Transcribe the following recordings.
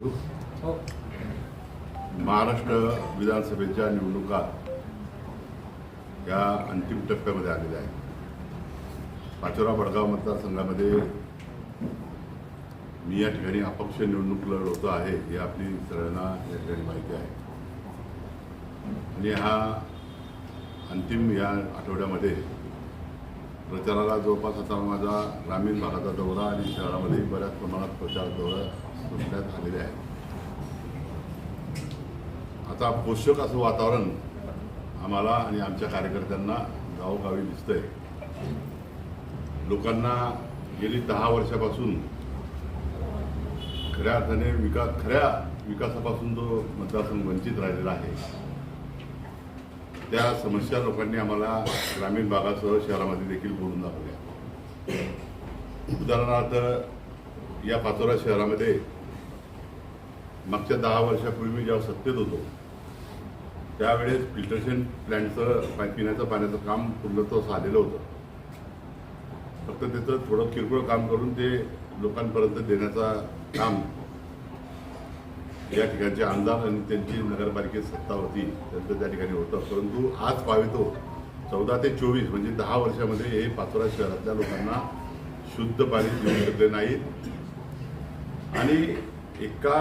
हो. महाराष्ट्र विधानसभेच्या निवडणुका या अंतिम टप्प्यामध्ये आलेल्या आहेत. पाचोरा बडगाव मतदारसंघामध्ये मी या ठिकाणी अपक्ष निवडणूक लढवतो आहे हे आपली सगळ्यांना या ठिकाणी माहिती आहे. आणि हा अंतिम या आठवड्यामध्ये प्रचाराला जवळपास आता माझा ग्रामीण भागाचा दौरा आणि शहरामध्ये बऱ्याच प्रमाणात प्रचार दौरा सुटण्यात आलेले आहेत. आता पोषक असं वातावरण आम्हाला आणि आमच्या कार्यकर्त्यांना गावोगावी दिसतंय. लोकांना गेली दहा वर्षापासून खऱ्या अर्थाने विकास खऱ्या विकासापासून जो मतदारसंघ वंचित राहिलेला आहे. त्या समस्या लोकांनी आम्हाला ग्रामीण भागासह शहरामध्ये देखील बोलून दाखवल्या. उदाहरणार्थ या पाचोरा शहरामध्ये मागच्या दहा वर्षापूर्वी जेव्हा सत्तेत होतो त्यावेळेस फिल्टरेशन प्लॅन्टचं पिण्याचं पाण्याचं काम पूर्णत्व आलेलं होतं. फक्त त्याचं थोडं किरकोळ काम करून ते लोकांपर्यंत देण्याचा काम या ठिकाणचे आमदार आणि त्यांची नगरपालिकेत सत्ता होती त्यांचं त्या ठिकाणी होतं. परंतु आज पावितो चौदा ते चोवीस म्हणजे दहा वर्षामध्ये हे पाचोरा शहरातल्या लोकांना शुद्ध पाणी देऊ शकले नाहीत. आणि एका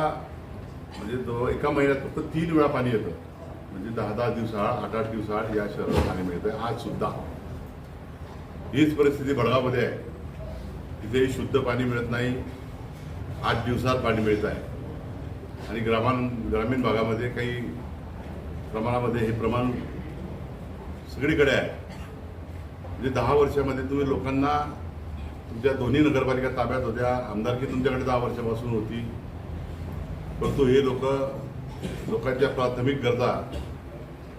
म्हणजे तो एका महिन्यात फक्त तीन वेळा पाणी येतं. म्हणजे दहा दहा दिवसाआड आठ आठ दिवसाआड या शहरात पाणी मिळतंय. आज सुद्धा. हीच परिस्थिती भडगावमध्ये आहे. तिथे शुद्ध पाणी मिळत नाही. आठ दिवसात पाणी मिळत आहे आणि ग्रामान ग्रामीण भागामध्ये काही प्रमाणामध्ये हे प्रमाण सगळीकडे आहे. म्हणजे दहा वर्षामध्ये तुम्ही लोकांना तुमच्या दोन्ही नगरपालिका ताब्यात होत्या. आमदारकी तुमच्याकडे दहा वर्षापासून होती. परंतु हे लोक लोकांच्या प्राथमिक गरजा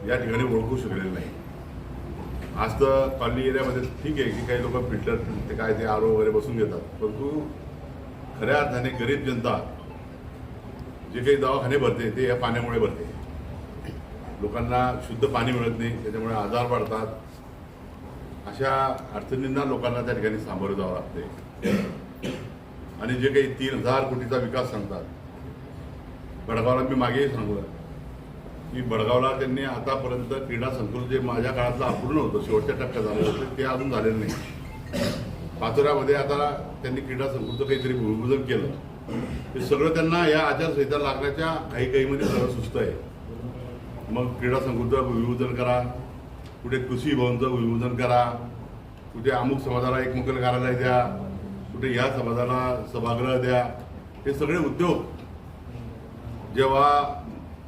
या ठिकाणी ओळखू शकलेले नाही. आज तर कॉलनी एरियामध्ये ठीक आहे की काही लोक फिल्टर ते काय ते आरो वगैरे बसून घेतात. परंतु खऱ्या अर्थाने गरीब जनता जे काही दवाखाने भरते ते या पाण्यामुळे भरते. लोकांना शुद्ध पाणी मिळत नाही त्याच्यामुळे आजार वाढतात. अशा अडचणींना लोकांना त्या ठिकाणी सामोरं जावं लागते आणि जे काही तीन हजार कोटीचा विकास सांगतात बडगावला मी मागेही सांगलं की बडगावला त्यांनी आतापर्यंत क्रीडा संकुल जे माझ्या काळातलं अपूर्ण होतं शेवटच्या टप्प्यात झालं होतं ते अजून झालेलं नाही. पाचोऱ्यामध्ये आता त्यांनी क्रीडा संकुलचं काहीतरी भूमिपूजन केलं. ते सगळं त्यांना या आचारसंहिता लागण्याच्या काही काहीमध्ये सगळं सुस्त आहे. मग क्रीडा संकुलचं भूमिपूजन करा. कुठे कृषी भवनचं भूमिपूजन करा. कुठे अमुक समाजाला एकमुकल कार्यालय द्या. कुठे या समाजाला सभागृह द्या. हे सगळे उद्योग जेव्हा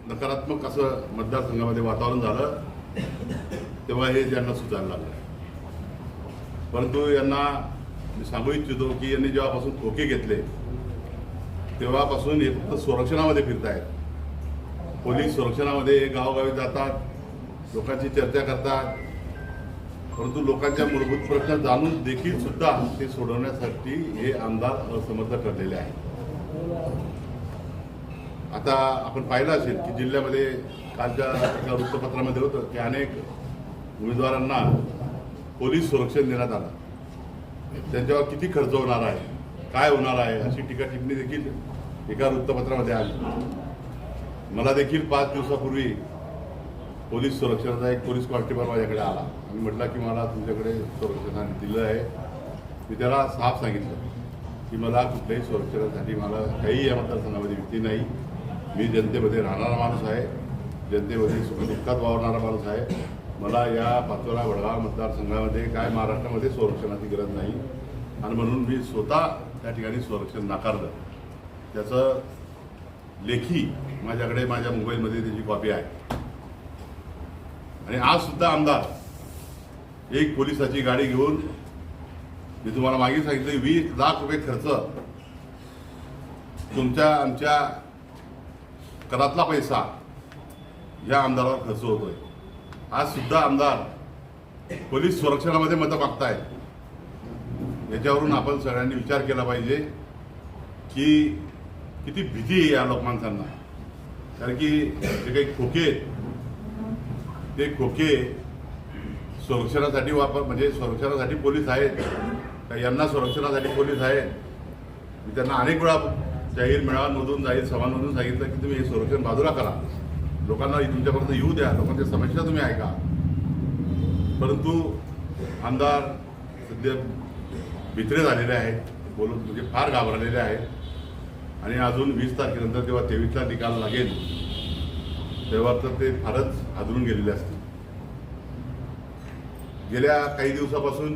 नकारात्मक असं मतदारसंघामध्ये वातावरण झालं तेव्हा हे यांना सुचायला लागलं. परंतु यांना मी सांगू इच्छितो की यांनी जेव्हापासून खोके घेतले तेव्हापासून हे फक्त संरक्षणामध्ये फिरतायत. पोलीस संरक्षणामध्ये हे गावोगावी जातात लोकांची चर्चा करतात. परंतु लोकांच्या मूलभूत प्रश्न जाणून देखील सुद्धा ते सोडवण्यासाठी हे आमदार असमर्थ ठरलेले आहेत. आता आपण पाहिलं असेल की जिल्ह्यामध्ये कालच्या एका वृत्तपत्रामध्ये होतं की अनेक उमेदवारांना पोलीस संरक्षण देण्यात आलं. त्यांच्यावर किती खर्च होणार आहे? काय होणार आहे? अशी टीका टिप्पणी देखील एका वृत्तपत्रामध्ये आली. मला देखील पाच दिवसापूर्वी पोलीस संरक्षणाचा एक पोलीस कॉन्स्टेबल माझ्याकडे आला. मी म्हटलं की मला तुमच्याकडे संरक्षण दिलं आहे. मी त्याला साफ सांगितलं की मला कुठल्याही संरक्षणासाठी मला काही या मतदारसंघामध्ये भीती नाही. मी जनतेमध्ये राहणारा माणूस आहे जनतेमध्ये सुखदुःखात वावरणारा माणूस आहे. मला या पाचोरा वडगाव मतदारसंघामध्ये काय महाराष्ट्रामध्ये संरक्षणाची गरज नाही. आणि म्हणून मी स्वतः त्या ठिकाणी संरक्षण नाकारलं. त्याचं लेखी माझ्याकडे माझ्या मोबाईलमध्ये त्याची कॉपी आहे. आणि आज सुद्धा आमदार एक पोलिसाची गाडी घेऊन मी तुम्हाला मागे सांगितलं वीस लाख रुपये खर्च तुमच्या आमच्या करातला पैसा या आमदारावर खर्च होतोय. आज सुद्धा आमदार पोलीस संरक्षणामध्ये मतं मागतायत. याच्यावरून आपण सगळ्यांनी विचार केला पाहिजे की किती भीती आहे या लोकमाणसांना कारण की जे काही खोके आहेत, ते खोके संरक्षणासाठी वापर म्हणजे संरक्षणासाठी पोलीस आहेत. का यांना संरक्षणासाठी पोलीस आहेत. मी त्यांना अनेक वेळा जाहीर मेळाव्यांमधून जाहीर सभांमधून सांगितलं की तुम्ही हे संरक्षण बाजूला करा. लोकांना तुमच्यापर्यंत येऊ द्या. लोकांच्या समस्या तुम्ही ऐका. परंतु आमदार सध्या भित्रे झालेले आहेत. बोलून म्हणजे फार घाबरलेले आहेत. आणि अजून वीस तारखेनंतर जेव्हा तेवीसला निकाल लागेल. तेव्हा तर ते फारच हादरून गेलेले असतील. गेल्या काही दिवसापासून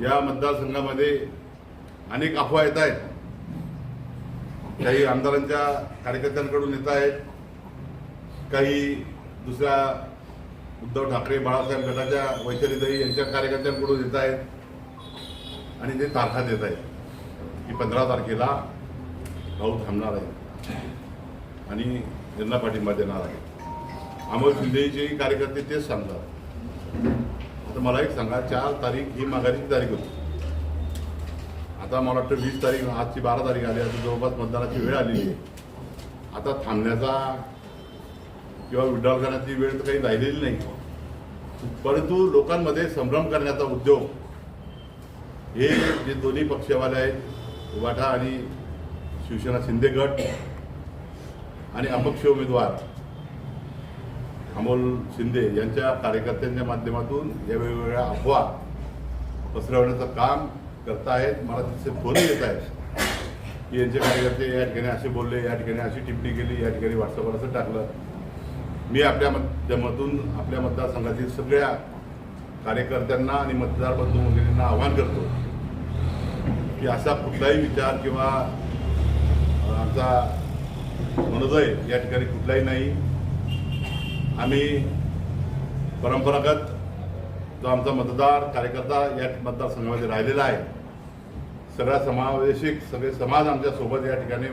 या मतदारसंघामध्ये अनेक अफवा येत आहेत. काही आमदारांच्या कार्यकर्त्यांकडून येत आहेत. काही दुसऱ्या उद्धव ठाकरे बाळासाहेब गटाच्या वैशालीताई यांच्या कार्यकर्त्यांकडून येत आहेत. आणि ते तारखा देत आहेत. की पंधरा तारखेला भाऊ थांबणार आहे. आणि यांना पाठिंबा देणार आहे. अमोल शिंदेचेही कार्यकर्ते तेच सांगतात. आता मला एक सांगा चार तारीख ही माघारीची तारीख होती. आता मला वाटतं वीस तारीख आजची बारा तारीख आली आता जवळपास मतदानाची वेळ आलेली आहे. आता थांबण्याचा किंवा विड्रॉल करण्याची वेळ तर काही राहिलेली नाही. परंतु लोकांमध्ये संभ्रम करण्याचा उद्योग हे जे दोन्ही पक्षवाले आहेत वाटा आणि शिवसेना शिंदे गट आणि अपक्ष उमेदवार अमोल शिंदे यांच्या कार्यकर्त्यांच्या माध्यमातून या वेगवेगळ्या अफवा पसरवण्याचं काम करतायत मला तिथे फोन येत आहेत. की यांचे कार्यकर्ते या ठिकाणी असे बोलले या ठिकाणी अशी टिप्पणी केली या ठिकाणी व्हॉट्सअपवर असं टाकलं. मी आपल्या माध्यमातून आपल्या मतदारसंघातील सगळ्या कार्यकर्त्यांना आणि मतदार बंधू भगिनींना आवाहन करतो की असा कुठलाही विचार किंवा आमचा मनोदय या ठिकाणी कुठलाही नाही. आम्ही परंपरागत जो आमचा मतदार कार्यकर्ता या मतदारसंघामध्ये राहिलेला आहे सगळा समावेशिक सगळे समाज आमच्यासोबत या ठिकाणी